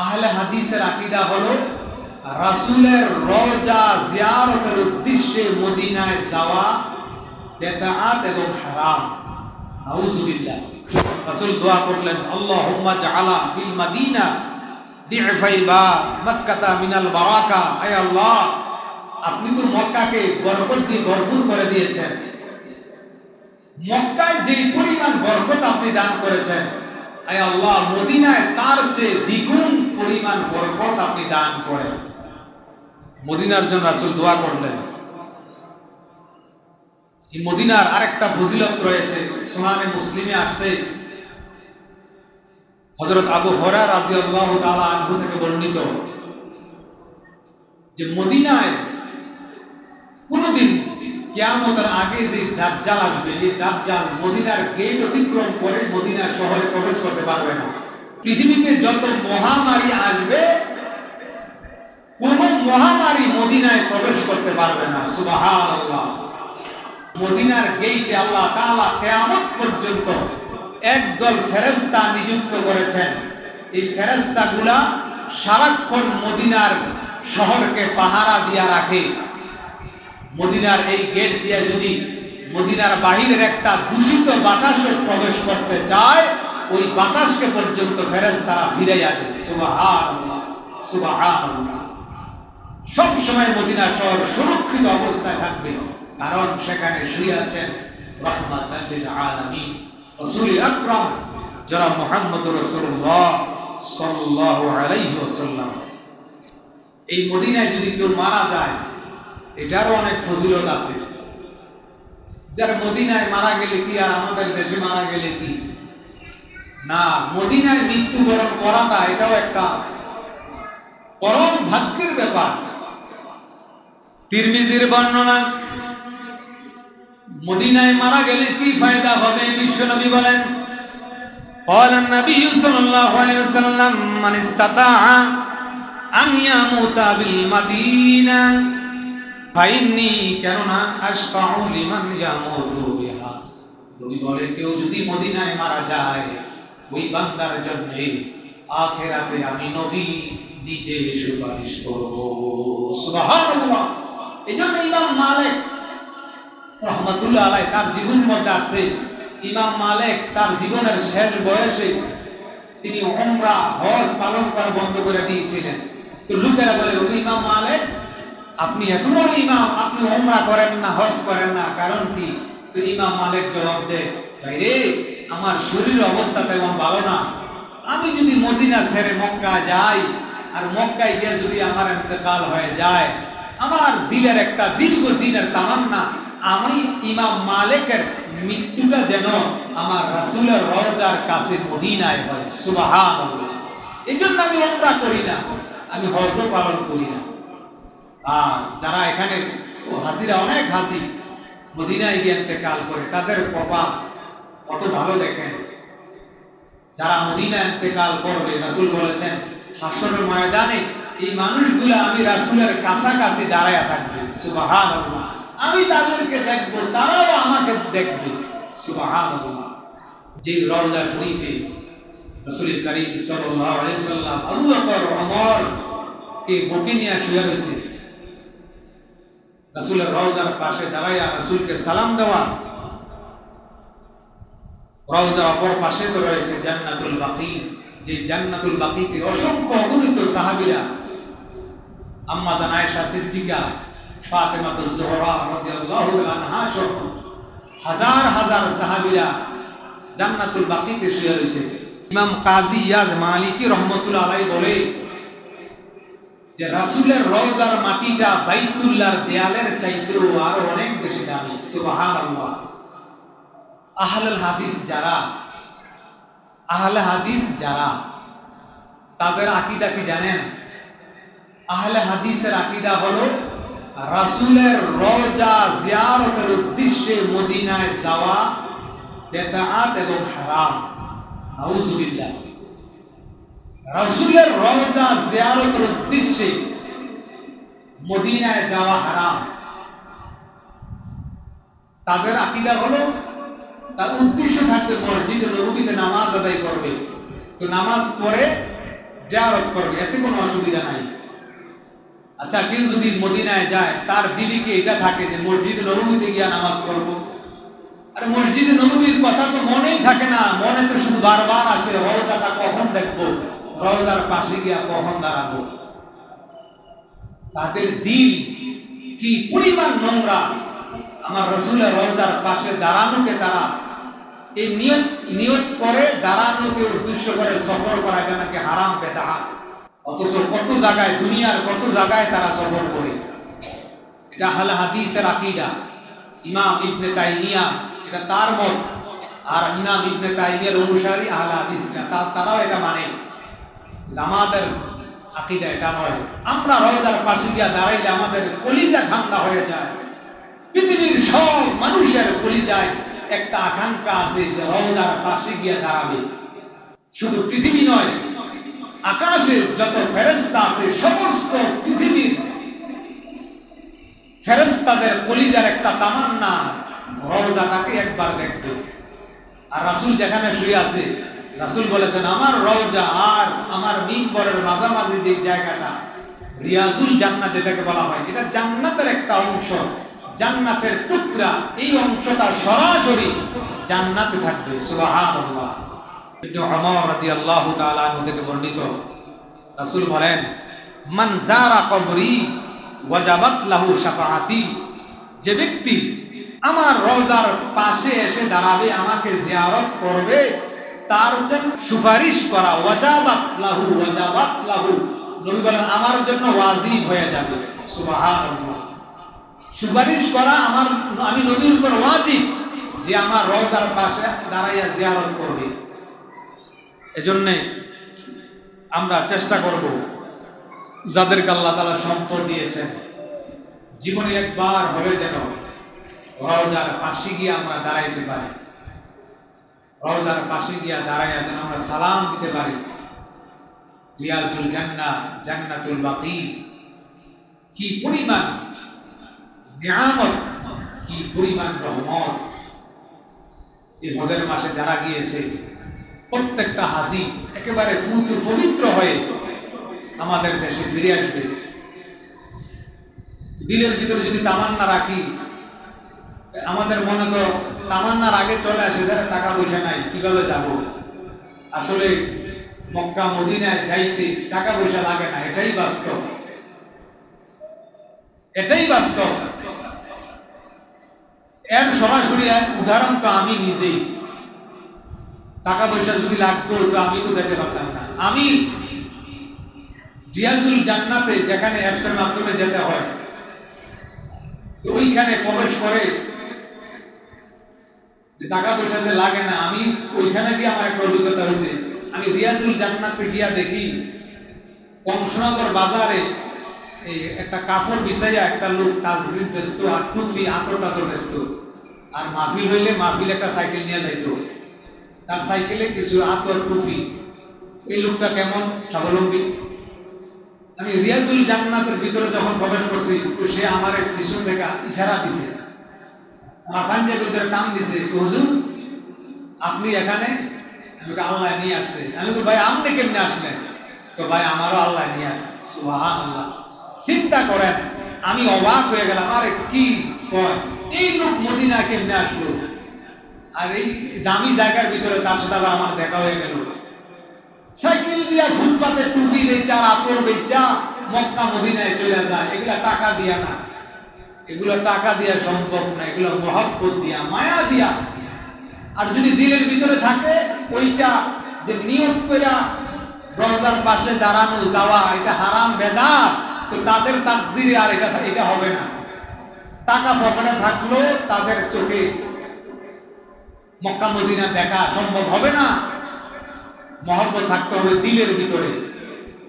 আহলে হাদিসের আকিদা হলো, রাসূলের রওজা জিয়ারতের উদ্দেশ্যে মদিনায় যাওয়া বেদাত এবং হারাম। নাউজুবিল্লাহ। রাসূল দোয়া করলেন, আল্লাহুম্মা জাআলা বিল মাদিনা দিফাই বা মক্কাতা মিনাল বারাকা। আয় আল্লাহ, আপনি তো মক্কাকে বরকত দিয়ে ভরপুর করে দিয়েছেন। মক্কায় যেই পরিমাণ বরকত আপনি দান করেছেন আয় আল্লাহ, মদিনায় তার চেয়ে দ্বিগুণ পরিমাণ বরকত আপনি দান করেন। মদিনার জন্য রাসুল দোয়া করলেন। এই মদিনার আরেকটা ফজিলত রয়েছে, সোনানে মুসলিমে আসছে। হজরত আবু হরা রাজি আল্লাহ তালা আনহু থেকে বর্ণিত যে মদিনায় কোনদিন কেয়ামতের আগে যে দাজ্জাল আসবে, এই দাজ্জাল মদিনার গেট অতিক্রম করে মদিনা শহরে প্রবেশ করতে পারবে না। পৃথিবীতে যত মহামারী আসবে, কোন মহামারী মদিনায় প্রবেশ করতে পারবে না। সুবহানাল্লাহ। মদিনার গেইটে আল্লাহ তাআলা কিয়ামত পর্যন্ত একদল ফেরেশতা নিযুক্ত করেছেন। এই ফেরেশতাগুলা সারাক্ষণ মদিনার শহরকে পাহারা দিয়া রাখে। মদিনার এই গেট দিয়ে যদি মদিনার বাহিরের একটা দূষিত বাতাসে প্রবেশ করতে চায়, ওই বাতাসকে পর্যন্ত ফিরাইয়া দেয়। সুবহানাল্লাহ সুবহানাল্লাহ। সব সময় মদিনা শহর সুরক্ষিত অবস্থায় থাকবে, কারণ সেখানে শুয়ে আছেন রহমাতাল লিল আলামিন। রাসূল আকরাম, যারা মুহাম্মদ আলাইহি ওয়াসাল্লাম। এই মদিনায় যদি কেউ মারা যায় এটারও অনেক ফজিলত আছে যারা মদিনায় মারা গেলে কি আর আমাদের দেশে মারা গেলে কি না মদিনায় মৃত্যুবরণ করাটা এটাও একটা পরম ভাগ্যের ব্যাপার তিরমিজির বর্ণনা মদিনায় মারা গেলে কি ফায়দা হবে বিশ্বনবী বলেন قال النبي صلى الله عليه وسلم من استطاع أن يموت بالمدينة ফাইন্নি কেননা আশফাউ লিমান ইয়ামুতু বিহা। নবী বলে, কেউ যদি মদিনায় মারা যায়, ওই বান্দার জন্য আখেরাতে আমি নবী নিজে সুপারিশ করব। সুবহানাল্লাহ। এজন্য ইমাম মালিক রহমাতুল্লাহ আলাই তার জীবন মধ্যে আছে ইমাম মালিক তার জীবনের শেষ বয়সে তিনি ওমরা হজ পালন করা বন্ধ করে দিয়েছিলেন। তো লোকেরা বলে ইমাম মালিক আপনি এত বড় ইমাম, আপনি ওমরা করেন না, হজ করেন না। কারণ কি? তো ইমাম মালিক জবাব দেয়, ভাই রে, আমার শরীরের অবস্থা তেমন ভালো না। আমি যদি মদিনা ছেড়ে মক্কা যাই, আর মক্কায় গিয়ে যদি আমার এতেকাল হয়ে যায়, আমার দিলের একটা দীর্ঘ দিনের তামান্না, আমি ইমাম মালিকের মৃত্যুটা যেন আমার রাসূলের রওজার কাছে মদিনায় হয়। সুবহানাল্লাহ। এই জন্য আমি ওমরা করি না, আমি হজও পালন করি না। যারা এখানে হাজিরা, অনেক হাজি মদিনায় গিয়ে ইন্তেকাল করে, তাদের কপাল কত ভালো দেখেন। যারা মদিনা ইন্তেকাল করবে, রাসূল বলেছেন, হাসরের ময়দানে এই মানুষগুলো আমি রাসুলের কাছাকাছি দাঁড়ায় থাকবে। সুবহানাল্লাহ। আমি তাদেরকে দেখব, তারাও আমাকে দেখবে। সুবহানাল্লাহ। যে রওজা শরীফে রাসূল করিম সাল্লাম আবু বকর, ওমর কে বকে নিয়ে শুয়ে রয়েছে রাসূলের রওজার পাশে দাঁড়াইয়া রাসূলকে সালাম দেওয়া। রওজার অপর পাশে তো রয়েছে জান্নাতুল বাকি। যে জান্নাতুল বাকিতে অসংখ্য অগণিত সাহাবীরা। আম্মা আয়েশা সিদ্দিকা ফাতেমা জোহরা হাজার হাজার সাহাবীরা জান্নাতুল বাকিতে শুয়ে রয়েছে। ইমাম কাজী ইয়াজ মালিকি রহমতুল্লাহ আলাই বলে যে রাসূলের রওজার মাটিটা বাইতুল্লাহর দেয়ালের চাইতেও আরও অনেক বেশি দামি আহলুল হাদিস যারা, আহলে হাদিস যারা, তাদের আকিদা কি জানেন? আহলে হাদিসের আকিদা হলো, রাসূলের রওজা জিয়ারতের উদ্দেশ্যে মদিনায় যাওয়া বেদাত এবং হারাম। নাউজুবিল্লাহ। রাসূলের রওজা জিয়ারতের উদ্দেশ্যে মদিনায় যাওয়া হারাম। তাদের আকীদা হলো, তার উদ্দেশ্য থাকবে নামাজ আদায় করবে। তো নামাজ পড়ে করবে, এতে কোনো অসুবিধা নাই। আচ্ছা কেউ যদি মদিনায় যায়, তার দিলি কি এটা থাকে যে মসজিদে নবমীতে গিয়া নামাজ পড়ব? আর মসজিদে নবমীর কথা তো মনেই থাকে না, মনে তো শুধু বারবার আসে রওজাটা কখন দেখব? রওজার পাশে গিয়া কখন দাঁড়াবো? তাদের দিল কি পরিমাণ নোংরা? আমার রসুলের রওজার পাশে দাঁড়ানোকে তারা এই নিয়ত নিয়ত করে, দাঁড়ানোকে উদ্দেশ্য করে সফর করা এটা নাকি হারাম বেদাহাত অথচ কত জায়গায়, দুনিয়ার কত জায়গায় তারা সফর করে। এটা হাল হাদিসের আকিদা। ইমাম ইবনে তাইমিয়া, এটা তার মত। আর ইমাম ইবনে তাইমিয়ার অনুসারী আহলে হাদিস না তারাও এটা মানে। আমাদের আকিদা এটা নয়। আমরা রওজার পাশে গিয়া দাঁড়াইলে আমাদের কলিজা ঠান্ডা হয়ে যায়। পৃথিবীর সব মানুষের কলিজায় একটা আকাঙ্ক্ষা আছে যে রওজার পাশে গিয়া দাঁড়াবে। শুধু পৃথিবী নয়, আকাশে যত ফেরেস্তা আছে, সমস্ত পৃথিবীর ফেরেস্তাদের কলিজার একটা তামান্না রওজাটাকে একবার দেখবে। আর রাসুল যেখানে শুয়ে আছে রাসূল বলেছেন, আমার রওজা আর আমার মিম্বরের মাঝামাঝি যে জায়গাটা, রিয়াজুল জান্নাত যেটাকে বলা হয়, এটা জান্নাতের একটা অংশ। জান্নাতের টুকরা, এই অংশটা সরাসরি জান্নাতে থাকবে। সুবহানাল্লাহ। ইবনে ওমর রাদিয়াল্লাহু তাআলা আনহু থেকে বর্ণিত রাসূল বলেন, মান যারা কবরি ওয়াজাবাত লাহু শাফাআতি, যে ব্যক্তি আমার রওজার পাশে এসে দাঁড়াবে, আমাকে জিয়ারত করবে তার জন্য সুপারিশ করা, ওয়াজাবাত লাহু ওয়াজাবাত লাহু। নবী বলেন, আমার জন্য ওয়াজিব হয়ে যাবে। সুবহানাল্লাহ। সুপারিশ করা আমার, আমি নবীর উপর ওয়াজিব যে আমার রওজার পাশে দাঁড়াইয়া জিয়ারত করবে। এজন্যে আমরা চেষ্টা করব, যাদেরকে আল্লাহ তালা সম্পদ দিয়েছেন, জীবনে একবার হলে যেন রওজার পাশে গিয়ে আমরা দাঁড়াইতে পারি। রওজার পাশে গিয়া দাঁড়াইয়া যেন আমরা সালাম দিতে পারি। রিয়াজুল জান্না জান্নাতুল বাকি। কি পরিমাণ নিয়ামত, কি পরিমাণ রহমত। এই হজের মাসে যারা গিয়েছে, প্রত্যেকটা হাজি একেবারে ফুত পবিত্র হয়ে আমাদের দেশে ফিরে আসবে। দিলের ভিতরে যদি তামান্না রাখি, আমাদের মনে তো তামান্নার আগে চলে আসে, যারা টাকা পয়সা নাই, কীভাবে যাব? আসলে মক্কা, মদিনায় যাইতে টাকা পয়সা লাগে না, এটাই বাস্তব। এটাই বাস্তব। এর সরাসরি উদাহরণ তো আমি নিজেই। টাকা পয়সা যদি লাগতো, তো আমি তো যেতে পারতাম না। আমি রিয়াজুল জান্নাতে যেখানে অ্যাপসের মাধ্যমে যেতে হয়, তো ওইখানে প্রবেশ করে টাকা পয়সা যে লাগে না, আমি ওইখানে গিয়ে আমার একটা অভিজ্ঞতা হয়েছে। আমি রিয়াজুল জান্নাতে গিয়া দেখি কংসনগর বাজারে এই একটা কাপড় বিছাইয়া একটা লোক তাজবির ব্যস্ত আর টুপি আতর টাতর ব্যস্ত। আর মাহফিল হইলে মাহফিল একটা সাইকেল নিয়ে যাইত। তার সাইকেলে কিছু আতর টুপি এই লোকটা কেমন? স্বাবলম্বী। আমি রিয়াজুল জান্নাতের ভিতরে যখন প্রবেশ করছি, তো সে আমার এক থেকে ইশারা দিছে। পাঞ্জাবের ভিতরে টান দিছে, হুজুর, আপনি এখানে? আমি আল্লাহ নিয়ে আসছে। আমি ভাই, আপনি তো ভাই, আমারও আল্লাহ নিয়ে আসছে। সুহান আল্লাহ চিন্তা করেন, আমি অবাক হয়ে গেলাম, আরে কি কয়? এই লোক মদিনা কেমনে আসলো? আর এই দামি জায়গার ভিতরে তার সাথে আবার আমার দেখা হয়ে গেল। সাইকেল দিয়া ফুটপাতে টুপি বেচা আতর বেচা, মক্কা মদিনায় চলে যায়, এগুলা টাকা দিয়া না। এগুলো টাকা দিয়া সম্ভব না, এগুলো মহব্বত দিয়া, মায়া দিয়া। আর যদি দিলের ভিতরে থাকে, ওইটা যে নিয়ত কইরা রওজার পাশে দাঁড়ানো যাওয়া, এটা হারাম বেদাত। তো তাদের তাকদিরে আর এটা এটা হবে না। টাকা পকেটে থাকলেও তাদের চোখে মক্কা মদিনা দেখা সম্ভব হবে না। মহব্বত থাকতে হবে দিলের ভিতরে।